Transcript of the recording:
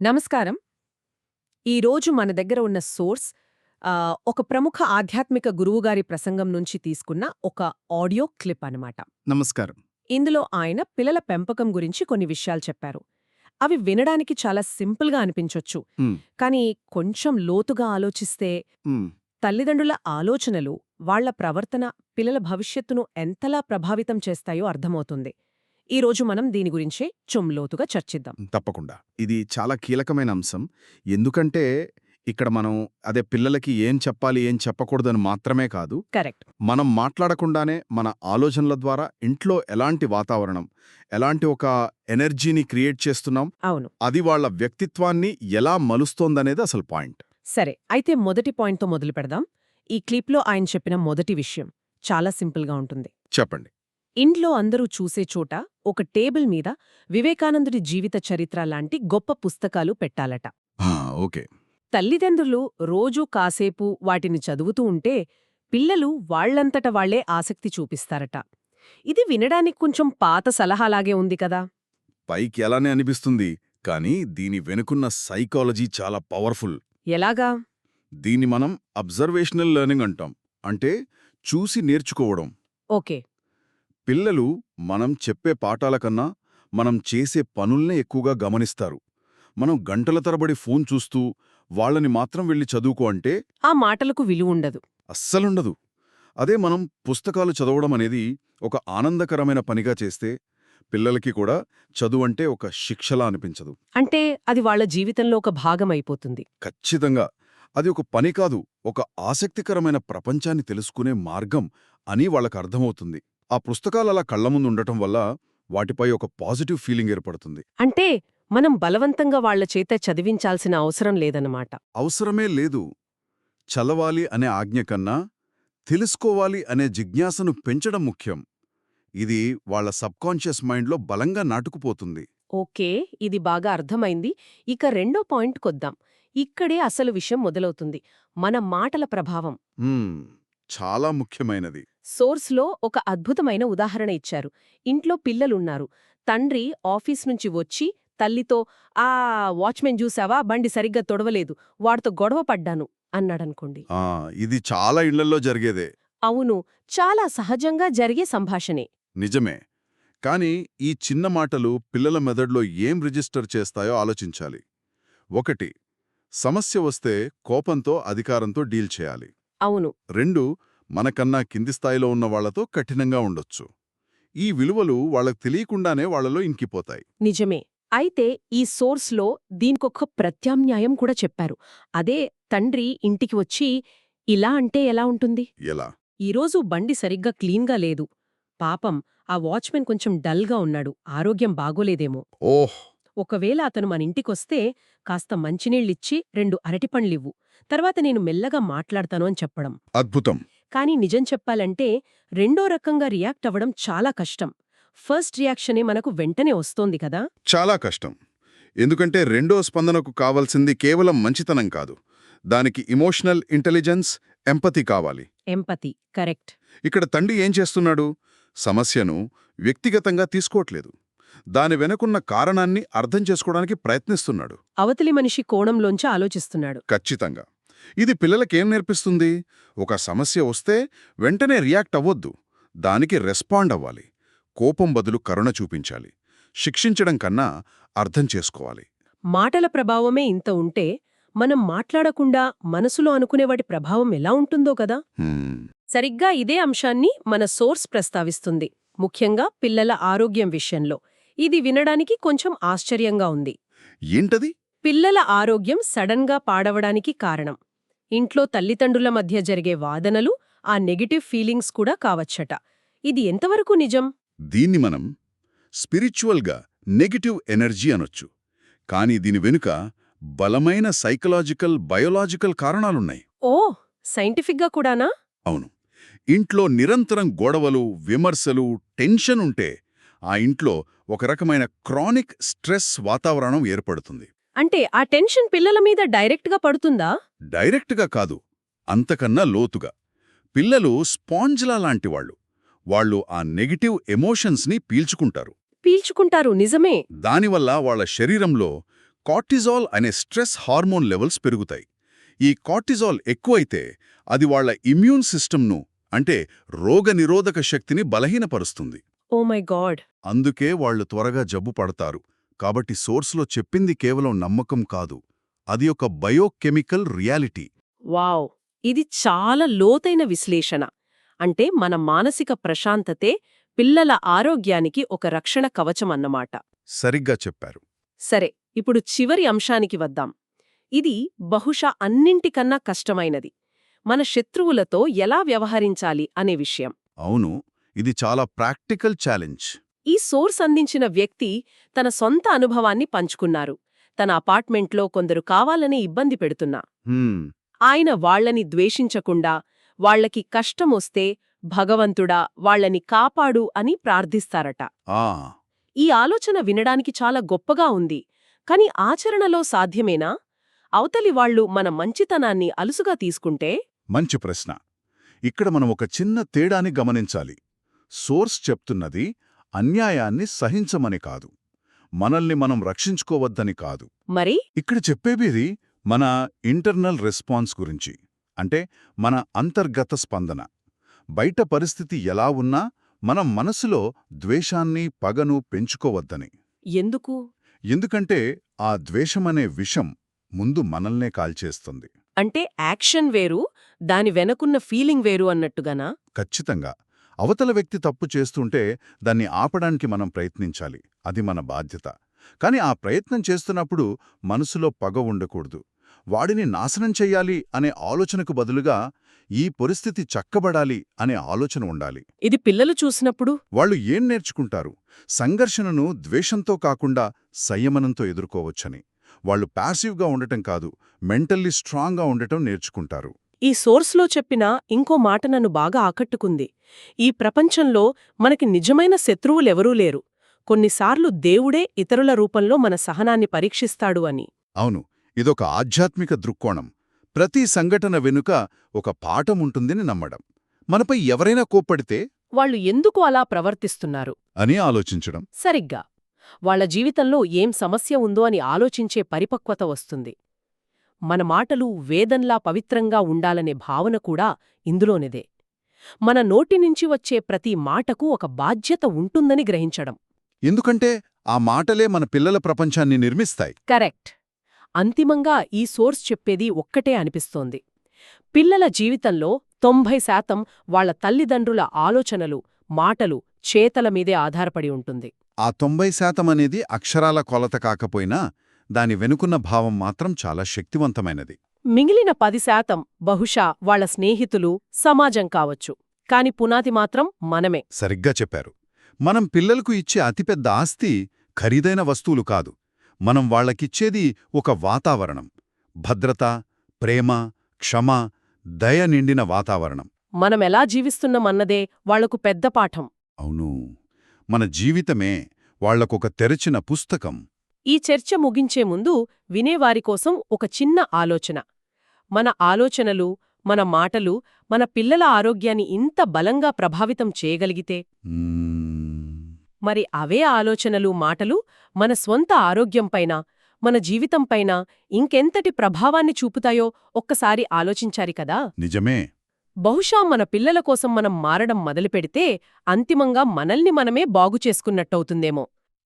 నమస్కారం. ఈరోజు మన దగ్గర ఉన్న సోర్స్ ఒక ప్రముఖ ఆధ్యాత్మిక గురువుగారి ప్రసంగం నుంచి తీసుకున్న ఒక ఆడియో క్లిప్ అన్నమాట. నమస్కారం. ఇందులో ఆయన పిల్లల పెంపకం గురించి కొన్ని విషయాలు చెప్పారు. అవి వినడానికి చాలా సింపుల్గా అనిపించొచ్చు. కానీ కొంచెం లోతుగా ఆలోచిస్తే తల్లిదండ్రుల ఆలోచనలు వాళ్ళ ప్రవర్తన పిల్లల భవిష్యత్తును ఎంతలా ప్రభావితం చేస్తాయో అర్థమవుతుంది. ఈరోజు మనం దీని గురించే చుమ్లోతుగా చర్చిద్దాం. తప్పకుండా. ఇది చాలా కీలకమైన అంశం. ఎందుకంటే ఇక్కడ మనం అదే పిల్లలకి ఏం చెప్పాలి ఏం చెప్పకూడదని మాత్రమే కాదు కరెక్ట్. మనం మాట్లాడకుండానే మన ఆలోచనల ద్వారా ఇంట్లో ఎలాంటి వాతావరణం ఎలాంటి ఒక ఎనర్జీని క్రియేట్ చేస్తున్నాం అవును. అది వాళ్ళ వ్యక్తిత్వాన్ని ఎలా మలుస్తోందనేది అసలు పాయింట్. సరే అయితే మొదటి పాయింట్తో మొదలు పెడదాం ఈ క్లిప్లో ఆయన చెప్పిన మొదటి విషయం చాలా సింపుల్గా ఉంటుంది. చెప్పండి. ఇంట్లో అందరూ చూసే చోట ఒక టేబుల్ మీద వివేకానందుడి జీవిత చరిత్ర లాంటి గొప్ప పుస్తకాలు పెట్టాలట. ఆ, ఓకే. తల్లిదండ్రులు రోజూ కాసేపు వాటిని చదువుతూ ఉంటే పిల్లలు వాళ్ళంతట వాళ్ళే ఆసక్తి చూపిస్తారట. ఇది వినడానికి కొంచెం పాత సలహాలాగే ఉంది కదా. పైకి ఎలానే అనిపిస్తుంది కానీ దీని వెనుకున్న సైకాలజీ చాలా పవర్ఫుల్. ఎలాగా? దీన్ని మనం అబ్జర్వేషనల్ లెర్నింగ్ అంటాం అంటే చూసి నేర్చుకోవడం. ఓకే. పిల్లలు మనం చెప్పే పాఠాల కన్నా మనం చేసే పనుల్నే ఎక్కువగా గమనిస్తారు. మనం గంటల తరబడి ఫోన్ చూస్తూ వాళ్ళని మాత్రం వెళ్ళి చదువుకో అంటే ఆ మాటలకు విలువుండదు అస్సలుండదు. అదే మనం పుస్తకాలు చదవడం అనేది ఒక ఆనందకరమైన పనిగా చేస్తే పిల్లలకి కూడా చదువంటే ఒక శిక్షలా అనిపించదు. అంటే అది వాళ్ళ జీవితంలో ఒక భాగమైపోతుంది ఖచ్చితంగా. అది ఒక పని కాదు ఒక ఆసక్తికరమైన ప్రపంచాన్ని తెలుసుకునే మార్గం అని వాళ్ళకు అర్థమవుతుంది. ఆ పుస్తకాలు అలా కళ్ళ ముందు ఉండటం వల్ల వాటిపై ఒక పాజిటివ్ ఫీలింగ్ ఏర్పడుతుంది. అంటే మనం బలవంతంగా వాళ్ళ చేత చదివించాల్సిన అవసరం లేదన్నమాట. అవసరమే లేదు. చదవాలి అనే ఆజ్ఞ కన్నా తెలుసుకోవాలి అనే జిజ్ఞాసను పెంచడం ముఖ్యం. ఇది వాళ్ళ సబ్కాన్షియస్ మైండ్లో బలంగా నాటుకుపోతుంది. ఓకే ఇది బాగా అర్థమైంది. ఇక రెండో పాయింట్ కొద్దాం. ఇక్కడే అసలు విషయం మొదలవుతుంది. మన మాటల ప్రభావం. చాలా ముఖ్యమైనది. సోర్స్లో ఒక అద్భుతమైన ఉదాహరణ ఇచ్చారు. ఇంట్లో పిల్లలున్నారు. తండ్రి ఆఫీస్ నుంచి వచ్చి తల్లితో ఆ వాచ్మెన్ చూసావా బండి సరిగ్గా తొడవలేదు. వాడితో గొడవ పడ్డాను అన్నాడనుకోండి. ఇది చాలా ఇళ్ళల్లో జరిగేదే. అవును. చాలా సహజంగా జరిగే సంభాషణే. నిజమే. కాని ఈ చిన్న మాటలు పిల్లల మెదడులో ఏం రిజిస్టర్ చేస్తాయో ఆలోచించాలి. ఒకటి సమస్య వస్తే కోపంతో అధికారంతో డీల్ చేయాలి. అవును. రెండు మనకన్నా కింది స్థాయిలో ఉన్న వాళ్ళతో కఠినంగా ఉండొచ్చు. ఈ విలువలు వాళ్ళకు తెలియకుండానే వాళ్ళలో ఇంకిపోతాయి. నిజమే. అయితే ఈ సోర్స్లో దీనికొక ప్రత్యామ్నాయం కూడా చెప్పారు. అదే తండ్రి ఇంటికి వచ్చి ఇలా అంటే ఎలా ఉంటుంది? ఎలా? ఈరోజు బండి సరిగ్గా క్లీన్గా లేదు. పాపం ఆ వాచ్మెన్ కొంచెం డల్గా ఉన్నాడు. ఆరోగ్యం బాగోలేదేమో. ఓహ్! ఒకవేళ అతను మన ఇంటికొస్తే కాస్త మంచినీళ్ళిచ్చి రెండు అరటిపండ్లివ్వు తర్వాత నేను మెల్లగా మాట్లాడతాను అని చెప్పడం. అద్భుతం. కానీ నిజం చెప్పాలంటే రెండో రకంగా రియాక్ట్ అవ్వడం చాలా కష్టం. ఫస్ట్ రియాక్షనే మనకు వెంటనే వస్తోంది కదా? చాలా కష్టం. ఎందుకంటే రెండో స్పందనకు కావలసింది కేవలం మంచితనం కాదు. దానికి ఇమోషనల్ ఇంటెలిజెన్స్ ఎంపతి కావాలి. ఎంపతి కరెక్ట్ ఇక్కడ తండ్రి ఏం చేస్తున్నాడు? సమస్యను వ్యక్తిగతంగా తీసుకోవట్లేదు. దాని వెనుకున్న కారణాన్ని అర్థం చేసుకోవడానికి ప్రయత్నిస్తున్నాడు. అవతలి మనిషి కోణంలోంచి ఆలోచిస్తున్నాడు. ఖచ్చితంగా. ఇది పిల్లలకేం నేర్పిస్తుంది? ఒక సమస్య వస్తే వెంటనే రియాక్ట్ అవ్వొద్దు. దానికి రెస్పాండ్ అవ్వాలి. కోపం బదులు కరుణ చూపించాలి. శిక్షించడం కన్నా అర్థం చేసుకోవాలి. మాటల ప్రభావమే ఇంత ఉంటే మనం మాట్లాడకుండా మనసులో అనుకునే వాటి ప్రభావం ఎలా ఉంటుందో కదా? సరిగ్గా ఇదే అంశాన్ని మన సోర్స్ ప్రస్తావిస్తుంది. ముఖ్యంగా పిల్లల ఆరోగ్యం విషయంలో. ఇది వినడానికి కొంచెం ఆశ్చర్యంగా ఉంది. ఏంటది? పిల్లల ఆరోగ్యం సడన్గా పాడవడానికి కారణం. ఇంట్లో తల్లిదండ్రుల మధ్య జరిగే వాదనలు ఆ నెగటివ్ ఫీలింగ్స్ కూడా కావచ్చట. ఇది ఎంతవరకు నిజం? దీన్ని మనం స్పిరిచువల్గా నెగటివ్ ఎనర్జీ అనొచ్చు. కానీ దీని వెనుక బలమైన సైకలాజికల్ బయోలాజికల్ కారణాలున్నాయి. ఓ! సైంటిఫిక్గా కూడానా? అవును. ఇంట్లో నిరంతరం గొడవలు విమర్శలు టెన్షన్ ఉంటే ఆ ఇంట్లో ఒక రకమైన క్రానిక్ స్ట్రెస్ వాతావరణం ఏర్పడుతుంది. అంటే ఆ టెన్షన్ పిల్లల మీద డైరెక్ట్గా పడుతుందా? డైరెక్ట్గా కాదు. అంతకన్నా లోతుగా. పిల్లలు స్పాంజ్లా లాంటివాళ్ళు వాళ్ళు. ఆ నెగటివ్ ఎమోషన్స్ని పీల్చుకుంటారు. పీల్చుకుంటారు. నిజమే. దానివల్ల వాళ్ళ శరీరంలో కార్టిజాల్ అనే స్ట్రెస్ హార్మోన్ లెవెల్స్ పెరుగుతాయి. ఈ కార్టిజాల్ ఎక్కువైతే అది వాళ్ళ ఇమ్యూన్ సిస్టమ్ను అంటే రోగనిరోధక శక్తిని బలహీనపరుస్తుంది. Oh my god. అందుకే వాళ్ళు త్వరగా జబ్బు పడతారు. కాబట్టి సోర్స్లో చెప్పింది కేవలం నమ్మకం కాదు. అది ఒక బయోకెమికల్ రియాలిటీ. వావ్! ఇది చాలా లోతైన విశ్లేషణ. అంటే మన మానసిక ప్రశాంతతే పిల్లల ఆరోగ్యానికి ఒక రక్షణ కవచం అన్నమాట. సరిగ్గా చెప్పారు. సరే ఇప్పుడు చివరి అంశానికి వద్దాం. ఇది బహుశా అన్నింటికన్నా కష్టమైనది. మన శత్రువులతో ఎలా వ్యవహరించాలి అనే విషయం. అవును ఇది చాలా ప్రాక్టికల్ ఛాలెంజ్. ఈ సోర్స్ అందించిన వ్యక్తి తన సొంత అనుభవాన్ని పంచుకున్నారు. తన అపార్ట్మెంట్లో కొందరు కావాలని ఇబ్బంది పెడుతున్నా. ఆయన వాళ్ళని ద్వేషించకుండా వాళ్ళకి కష్టమొస్తే భగవంతుడా వాళ్ళని కాపాడు అని ప్రార్థిస్తారట. ఆ. ఈ ఆలోచన వినడానికి చాలా గొప్పగా ఉంది. కాని ఆచరణలో సాధ్యమేనా? అవతలి వాళ్ళు మన మంచితనాన్ని అలుసుగా తీసుకుంటే? మంచి ప్రశ్న. ఇక్కడ మనం ఒక చిన్న తేడాని గమనించాలి. సోర్స్ చెప్తున్నది అన్యాయాన్ని సహించమని కాదు. మనల్ని మనం రక్షించుకోవద్దని కాదు. మరి? ఇక్కడ చెప్పేది మన ఇంటర్నల్ రెస్పాన్స్ గురించి. అంటే మన అంతర్గత స్పందన. బయట పరిస్థితి ఎలా ఉన్నా మనం మనసులో ద్వేషాన్ని పగను పెంచుకోవద్దని. ఎందుకు? ఎందుకంటే ఆ ద్వేషమనే విషం ముందు మనల్నే కాల్చేస్తుంది. అంటే యాక్షన్ వేరు దాని వెనకున్న ఫీలింగ్ వేరు అన్నట్టుగానా? ఖచ్చితంగా. అవతల వ్యక్తి తప్పు చేస్తుంటే దాన్ని ఆపడానికి మనం ప్రయత్నించాలి. అది మన బాధ్యత. కాని ఆ ప్రయత్నం చేస్తున్నప్పుడు మనసులో పగ ఉండకూడదు. వాడిని నాశనం చెయ్యాలి అనే ఆలోచనకు బదులుగా ఈ పరిస్థితి చక్కబడాలి అనే ఆలోచన ఉండాలి. ఇది పిల్లలు చూసినప్పుడు? వాళ్ళు ఏం నేర్చుకుంటారు? సంఘర్షణను ద్వేషంతో కాకుండా సంయమనంతో ఎదుర్కోవచ్చని. వాళ్ళు ప్యాసివ్గా ఉండటం కాదు మెంటల్లీ స్ట్రాంగ్గా ఉండటం నేర్చుకుంటారు. ఈ సోర్స్లో చెప్పిన ఇంకో మాట నన్ను బాగా ఆకట్టుకుంది. ఈ ప్రపంచంలో మనకి నిజమైన శత్రువులెవరూ లేరు. కొన్నిసార్లు దేవుడే ఇతరుల రూపంలో మన సహనాన్ని పరీక్షిస్తాడు అని. అవును ఇదొక ఆధ్యాత్మిక దృక్కోణం. ప్రతి సంఘటన వెనుక ఒక పాఠముంటుందని నమ్మడం. మనపై ఎవరైనా కోప్పడితే? వాళ్ళు ఎందుకు అలా ప్రవర్తిస్తున్నారు? అని ఆలోచించడం. సరిగ్గా. వాళ్ళ జీవితంలో ఏం సమస్య ఉందో అని ఆలోచించే పరిపక్వత వస్తుంది. మన మాటలు వేదంలా పవిత్రంగా ఉండాలనే భావన కూడా ఇందులోనిదే. మన నోటి నుంచి వచ్చే ప్రతి మాటకు ఒక బాధ్యత ఉంటుందని గ్రహించడం. ఎందుకంటే ఆ మాటలే మన పిల్లల ప్రపంచాన్ని నిర్మిస్తాయి. కరెక్ట్. అంతిమంగా ఈ సోర్స్ చెప్పేది ఒక్కటే అనిపిస్తోంది. పిల్లల జీవితంలో తొంభై శాతం వాళ్ళ తల్లిదండ్రుల ఆలోచనలు మాటలు చేతల మీదే ఆధారపడి ఉంటుంది. ఆ తొంభై శాతం అనేది అక్షరాల కొలత కాకపోయినా దాని వెనుకున్న భావం మాత్రం చాలా శక్తివంతమైనది. మిగిలిన పది శాతం బహుశా వాళ్ళ స్నేహితులు సమాజం కావచ్చు. కాని పునాది మాత్రం మనమే. సరిగ్గా చెప్పారు. మనం పిల్లలకు ఇచ్చే అతిపెద్ద ఆస్తి ఖరీదైన వస్తువులు కాదు. మనం వాళ్ళకిచ్చేది ఒక వాతావరణం. భద్రత ప్రేమ క్షమ దయ నిండిన వాతావరణం. మనమెలా జీవిస్తున్నామన్నదే వాళ్ళకు పెద్ద పాఠం. అవును. మన జీవితమే వాళ్ళకొక తెరచిన పుస్తకం. ఈ చర్చ ముగించే ముందు వినేవారి కోసం ఒక చిన్న ఆలోచన. మన ఆలోచనలు మన మాటలు మన పిల్లల ఆరోగ్యాన్ని ఇంత బలంగా ప్రభావితం చేయగలిగితే. మరి అవే ఆలోచనలు మాటలు మన స్వంత ఆరోగ్యంపైన మన జీవితంపైన ఇంకెంతటి ప్రభావాన్ని చూపుతాయో ఒక్కసారి ఆలోచించారి కదా? నిజమే. బహుశా మన పిల్లల కోసం మనం మారడం మొదలుపెడితే అంతిమంగా మనల్ని మనమే బాగు చేసుకున్నట్టవుతుందేమో.